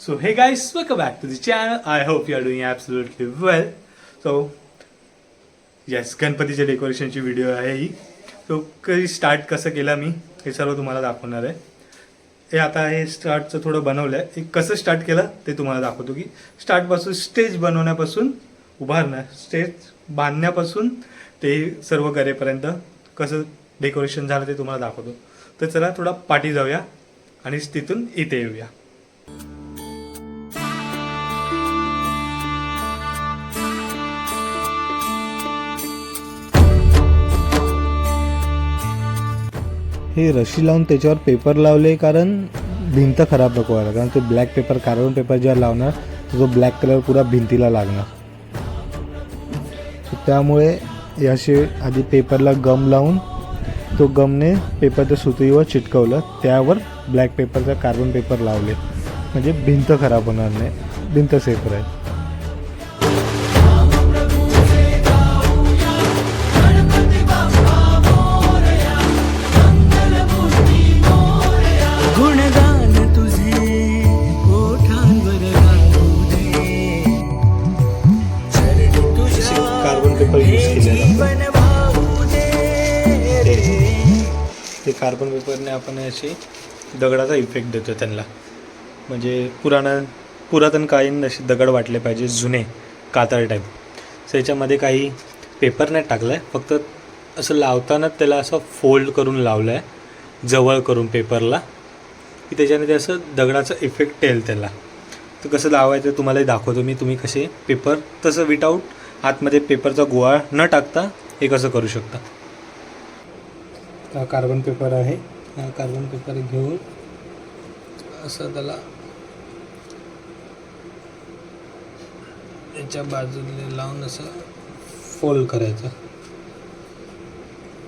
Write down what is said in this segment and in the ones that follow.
So hey guys, welcome back to the channel. I hope you are doing absolutely well. So yes गणपतीच्या डेकोरेशनची video आहे ही. तो कधी start कसं केला मी हे सर्व तुम्हाला दाखवणार आहे. हे आता हे स्टार्टचं थोडं बनवलं आहे हे कसं स्टार्ट केलं ते तुम्हाला दाखवतो की स्टार्टपासून स्टेज बनवण्यापासून उभारणं स्टेज बांधण्यापासून ते सर्व करेपर्यंत कसं डेकोरेशन झालं ते तुम्हाला दाखवतो. तर चला थोडा पाठी जाऊया आणि तिथून इथे येऊया. हे रशी लावून त्याच्यावर पेपर लावले कारण भिंत खराब नको व्हायला कारण ते ब्लॅक पेपर कार्बन पेपर जेव्हा लावणार तर तो ब्लॅक कलर पुरा भिंतीला लागणार. त्यामुळे हे असे आधी पेपरला गम लावून तो गमने पेपरच्या सुतळीवर चिटकवलं त्यावर ब्लॅक पेपरचा कार्बन पेपर लावले. म्हणजे भिंत खराब होणार नाही. भिंत सेफ राहील. गुणगान तुझे ओठांवर गाऊ दे चरणी तुझ्या कार्बन पेपर यूज केलेला. जीवन वाहू दे रे. ते कार्बन पेपरने आपण अशी दगडाचा इफेक्ट देतो त्यांना. म्हणजे पुराणा पुरातन काळीन असे दगड वाटले पाहिजे जुने कातळ टाईप सो याच्यामध्ये काही पेपर नाही टाकलं आहे फक्त असं लावताना त्याला असं फोल्ड करून लावलं आहे जवळ करून पेपरला की त्याच्याने ते असं दगडाचा इफेक्ट येईल त्याला. तर कसं लावायचं तुम्हालाही दाखवतो मी. तुम्ही कसे पेपर तसं विदाऊट आतमध्ये पेपरचा गोळा न टाकता हे कसं करू शकता. हा कार्बन पेपर आहे. हा कार्बन पेपर घेऊन असं त्याला याच्या बाजूने लावून असं फोल्ड करायचं.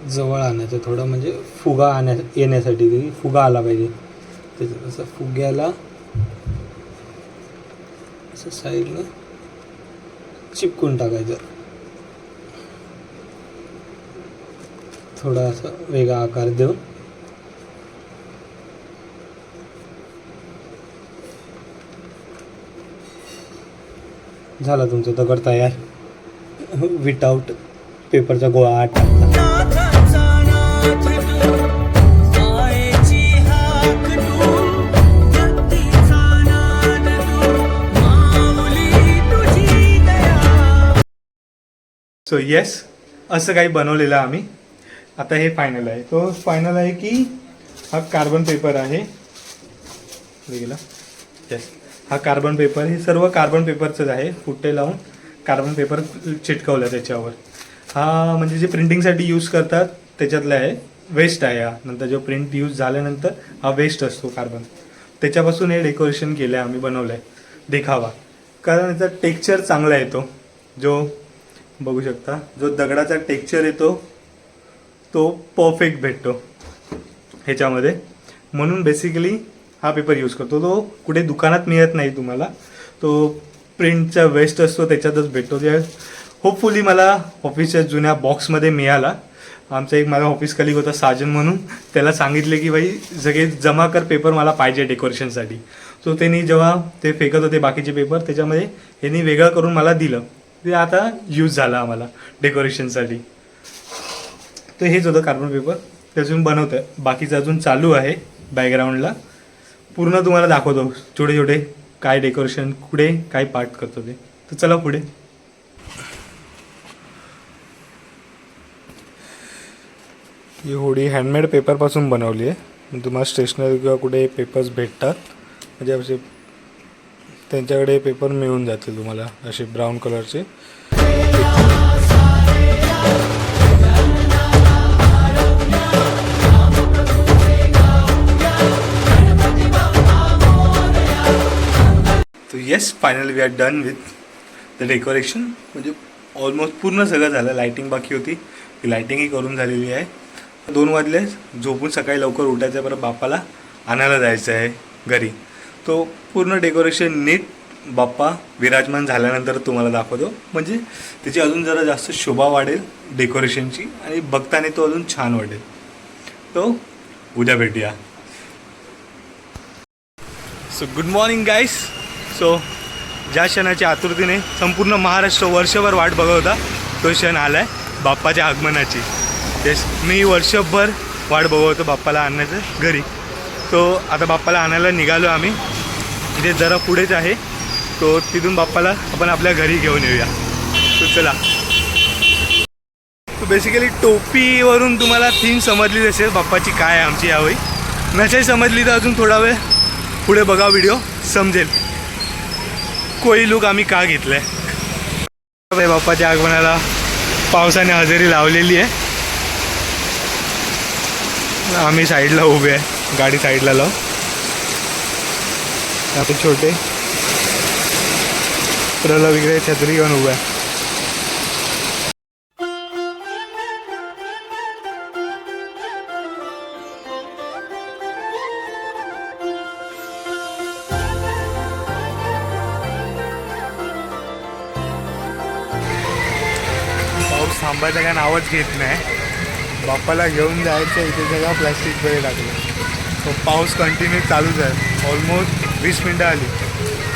जवळ आणायचं थोडं म्हणजे फुगा आणण्या येण्यासाठी ती फुगा आला पाहिजे. त्याच्यात असं फुग्याला असं साईडला चिपकून टाकायचं. थोडा असा वेगळा आकार देऊन झाला तुमचा दगड तयार. विदाऊट पेपरचा गोळा आठ सो येस असं काही बनवलेलं आम्ही. आता हे फायनल आहे. तो फायनल आहे की हा कार्बन पेपर आहे. गेला येस हा कार्बन पेपर हे सर्व कार्बन पेपरचंच आहे. फुटे लावून कार्बन पेपर चिटकवलं त्याच्यावर. हा म्हणजे जे प्रिंटिंगसाठी यूज करतात त्याच्यातलं आहे वेस्ट आहे हा. नंतर जो प्रिंट यूज झाल्यानंतर हा वेस्ट असतो कार्बन त्याच्यापासून हे डेकोरेशन केलं आहे आम्ही बनवलं आहे देखावा. कारण याचा टेक्स्चर चांगला येतो जो बघू शकता जो दगडाचा टेक्स्चर येतो तो परफेक्ट भेटतो. ह्याच्यामध्ये. म्हणून बेसिकली हा पेपर यूज करतो. तो कुठे दुकानात मिळत नाही तुम्हाला. तो प्रिंटचा वेस्ट असतो त्याच्यातच भेटतो. त्या होपफुली मला ऑफिसच्या जुन्या बॉक्समध्ये मिळाला. आमचा एक माझा ऑफिस कलिग होता साजन म्हणून. त्याला सांगितले की भाई सगळे जमा कर पेपर मला पाहिजे डेकोरेशनसाठी सो त्यांनी जेव्हा ते फेकत होते बाकीचे पेपर त्याच्यामध्ये यांनी वेगळं करून मला दिलं. ते आता यूज झालं आम्हाला डेकोरेशनसाठी तर हेच होतं कार्बन पेपर ते अजून बनवतं आहे बाकीचं अजून चालू आहे बॅकग्राऊंडला पूर्ण तुम्हाला दाखवतो. छोटे छोटे काय डेकोरेशन कुठे काय पार्ट करतो ते. तर चला पुढे. ही होडी हँडमेड पेपरपासून बनवली आहे. तुम्हाला स्टेशनरी किंवा कुठे पेपर्स भेटतात. म्हणजे असे त्यांच्याकडे पेपर मिळून जातील तुम्हाला असे ब्राऊन कलरचे yes finally we are done with the decoration म्हणजे ऑलमोस्ट पूर्ण सगळं झालं. लायटिंग बाकी होती. ती लायटिंगही करून झालेली आहे. दोन वाजले. झोपून सकाळी लवकर उठायचं आहे परत बाप्पाला. आणायला जायचं आहे घरी. तो पूर्ण डेकोरेशन नीट बाप्पा विराजमान झाल्यानंतर तुम्हाला दाखवतो. म्हणजे त्याची अजून जरा जास्त शोभा वाढेल डेकोरेशनची आणि बघताना तो अजून छान वाटेल. तो उद्या भेटूया. So good morning guys so ज्या क्षणाच्या आतुरतेने संपूर्ण महाराष्ट्र वर्षभर वाट बघत होता तो क्षण आला आहे बाप्पाच्या आगमनाची. तेच मी वर्षभर वाट बघत होतो बाप्पाला आणण्याचं घरी. तो आता बाप्पाला आणायला निघालो आम्ही. इथे जरा पुढेच आहे. तो तिथून बाप्पाला आपण आपल्या घरी घेऊन येऊया. तो चला. बेसिकली टोपीवरून तुम्हाला थीम समजलीच असेल बाप्पाची काय आहे आमची यावेळी. नसेल समजली तर अजून थोडा वेळ पुढे बघा व्हिडिओ समजेल. कोळी लुक आम्ही का घेतलाय? बाप्पाच्या आगमनाला पावसाने हजेरी लावलेली आहे. आम्ही साईडला उभे आहे. गाडी साईडला लाव. आपण छोटे. प्रलव इकडे छत्री घेऊन उभे आहे. थांबायचं काय नावच घेत नाही. बाप्पाला घेऊन जायचं इथे सगळं प्लॅस्टिकमध्ये टाकलं. सो पाऊस कंटिन्यू चालूच आहे. ऑलमोस्ट वीस मिनटं आली.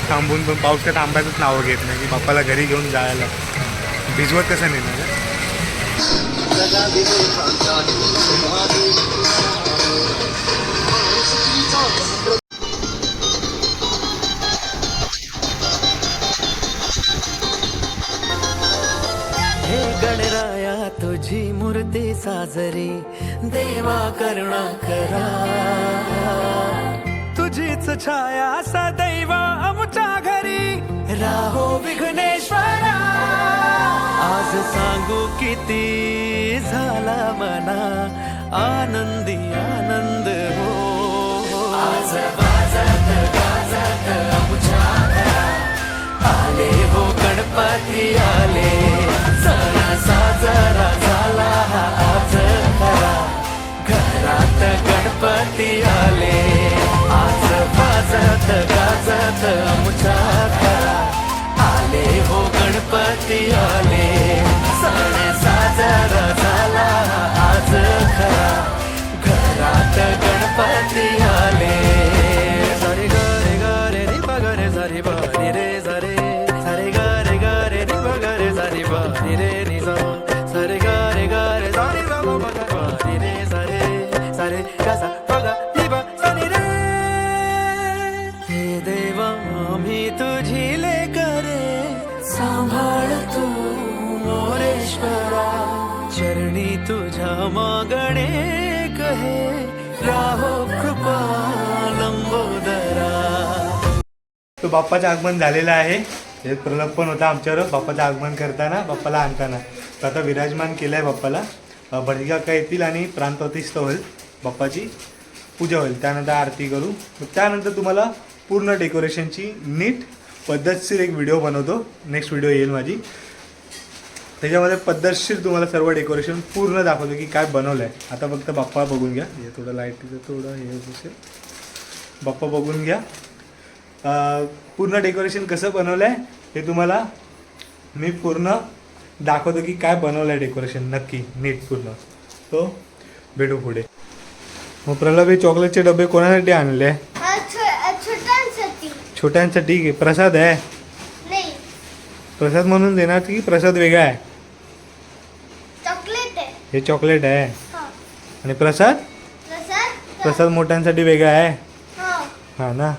थांबून पण पाऊस काय थांबायचंच नावं घेत नाही की बाप्पाला घरी घेऊन जायला. भिजवत कसं नेणार? आहे? साजरी देवा करुणा करा. तुझीच छाया सदैव आमच्या घरी. राहो विघ्नेश्वरा. आज सांगू किती झाला मना. आनंदी आनंद हो. आज वाजत गाजत आमच्या आले हो गणपती आले तुझ्या मागणे कहे राहो कृपा लंबोदरा. तो बाप्पाचं आगमन झालेलं आहे. हे प्रलभ पण होता आमच्यावर. बाप्पाचं आगमन करताना बाप्पाला आणताना. तर आता विराजमान केलं आहे बाप्पाला. अ, येतील आणि प्रांतवतिष्ठ होईल. बाप्पाची पूजा होईल. त्यानंतर आरती करू. त्यानंतर तुम्हाला पूर्ण डेकोरेशनची नीट पद्धतशीर एक व्हिडिओ बनवतो. नेक्स्ट व्हिडिओ येईल माझी. त्याच्यामध्ये पद्धतशीर तुम्हाला सर्व डेकोरेशन पूर्ण दाखवतो की काय बनवलं आहे आता फक्त बाप्पा बघून घ्या. हे थोडं लाईटीचं थोडं हे असेल बाप्पा बघून घ्या. पूर्ण डेकोरेशन कसं बनवलं आहे हे तुम्हाला मी पूर्ण दाखवतो की काय बनवलं आहे डेकोरेशन. नक्की नीट पूर्ण. तो भेटू पुढे. मग प्रल्हाद हे चॉकलेटचे डबे कोणासाठी आणले? छोट्यांसाठी. प्रसाद आहे? प्रसाद म्हणून देणार की प्रसाद वेगळा आहे? हे चॉकलेट आहे. हा. आणि प्रसाद? प्रसाद प्रसाद मोठ्यांसाठी वेगळा आहे. हा. हा ना?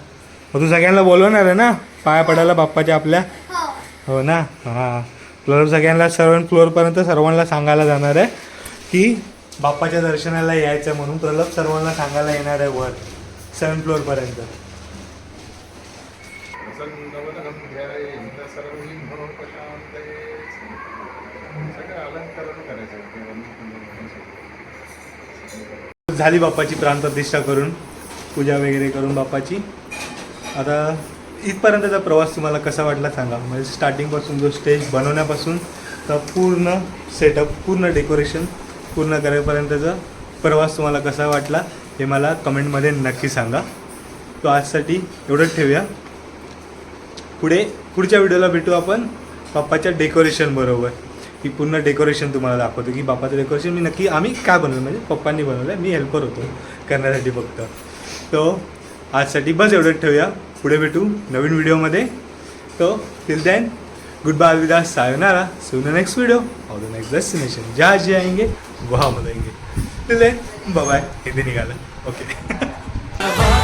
मग तू सगळ्यांना बोलवणार आहे ना? पाया पडायला बाप्पाच्या आपल्या? हो. हो ना? हां. फ्लोअर सगळ्यांना सेवन फ्लोअरपर्यंत सर्वांना सांगायला जाणार आहे की बाप्पाच्या दर्शनाला यायचं म्हणून प्रलभ सर्वांना सांगायला येणार आहे वर. सेवन फ्लोअरपर्यंत अलंकरण करायचं झाली बाप्पाची प्राणप्रतिष्ठा करून पूजा वगैरे करून बाप्पाची. आता इथपर्यंतचा प्रवास तुम्हाला कसा वाटला सांगा. म्हणजे स्टार्टिंगपासून जो स्टेज बनवण्यापासून तर पूर्ण सेटअप पूर्ण डेकोरेशन पूर्ण करेपर्यंतचा प्रवास तुम्हाला कसा वाटला हे मला कमेंटमध्ये नक्की सांगा. तो आजसाठी एवढंच ठेवूया. पुढे पुढच्या व्हिडिओला भेटू आपण पप्पाच्या डेकोरेशन बरोबर. की पूर्ण डेकोरेशन तुम्हाला दाखवतो की बापाचं डेकोरेशन मी नक्की आम्ही काय बनवलं म्हणजे पप्पांनी बनवलं मी हेल्पर होतो करण्यासाठी फक्त. तो आजसाठी बस एवढंच ठेवूया. पुढे भेटू नवीन व्हिडिओमध्ये तो टिल दॅन गुड बाय अलविदा सायोनारा सुन नेक्स्ट व्हिडिओ और द नेक्स्ट डेस्टिनेशन जहाँ जे आएंगे वहाँ मिलेंगे टिल देन बाय हिंदी निघालं. ओके